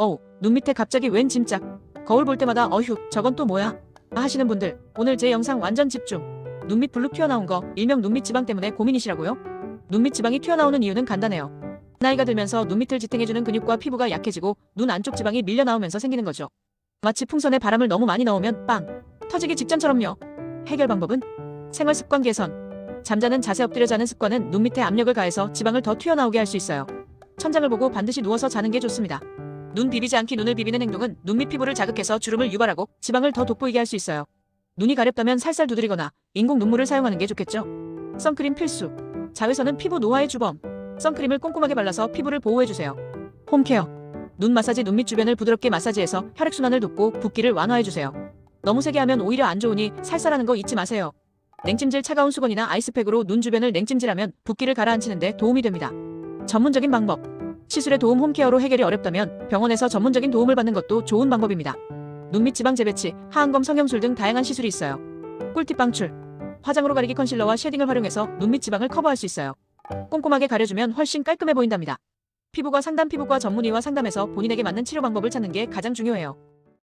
어우, 눈 밑에 갑자기 웬 짐짝. 거울 볼 때마다 어휴, 저건 또 뭐야? 하시는 분들, 오늘 제 영상 완전 집중. 눈밑 블루 튀어나온 거, 일명 눈밑 지방 때문에 고민이시라고요? 눈밑 지방이 튀어나오는 이유는 간단해요. 나이가 들면서 눈밑을 지탱해주는 근육과 피부가 약해지고 눈 안쪽 지방이 밀려 나오면서 생기는 거죠. 마치 풍선에 바람을 너무 많이 넣으면 빵! 터지기 직전처럼요. 해결 방법은 생활 습관 개선. 잠자는 자세 엎드려 자는 습관은 눈 밑에 압력을 가해서 지방을 더 튀어나오게 할 수 있어요. 천장을 보고 반드시 누워서 자는 게 좋습니다. 눈 비비지 않기 눈을 비비는 행동은 눈 밑 피부를 자극해서 주름을 유발하고 지방을 더 돋보이게 할 수 있어요. 눈이 가렵다면 살살 두드리거나 인공 눈물을 사용하는 게 좋겠죠. 선크림 필수. 자외선은 피부 노화의 주범. 선크림을 꼼꼼하게 발라서 피부를 보호해주세요. 홈케어. 눈 마사지 눈 밑 주변을 부드럽게 마사지해서 혈액순환을 돕고 붓기를 완화해주세요. 너무 세게 하면 오히려 안 좋으니 살살하는 거 잊지 마세요. 냉찜질 차가운 수건이나 아이스팩으로 눈 주변을 냉찜질하면 붓기를 가라앉히는 데 도움이 됩니다. 전문적인 방법. 시술의 도움 홈케어로 해결이 어렵다면 병원에서 전문적인 도움을 받는 것도 좋은 방법입니다. 눈 밑 지방 재배치, 하안검 성형술 등 다양한 시술이 있어요. 꿀팁 방출. 화장으로 가리기 컨실러와 쉐딩을 활용해서 눈 밑 지방을 커버할 수 있어요. 꼼꼼하게 가려주면 훨씬 깔끔해 보인답니다. 피부과 상담 피부과 전문의와 상담해서 본인에게 맞는 치료 방법을 찾는 게 가장 중요해요.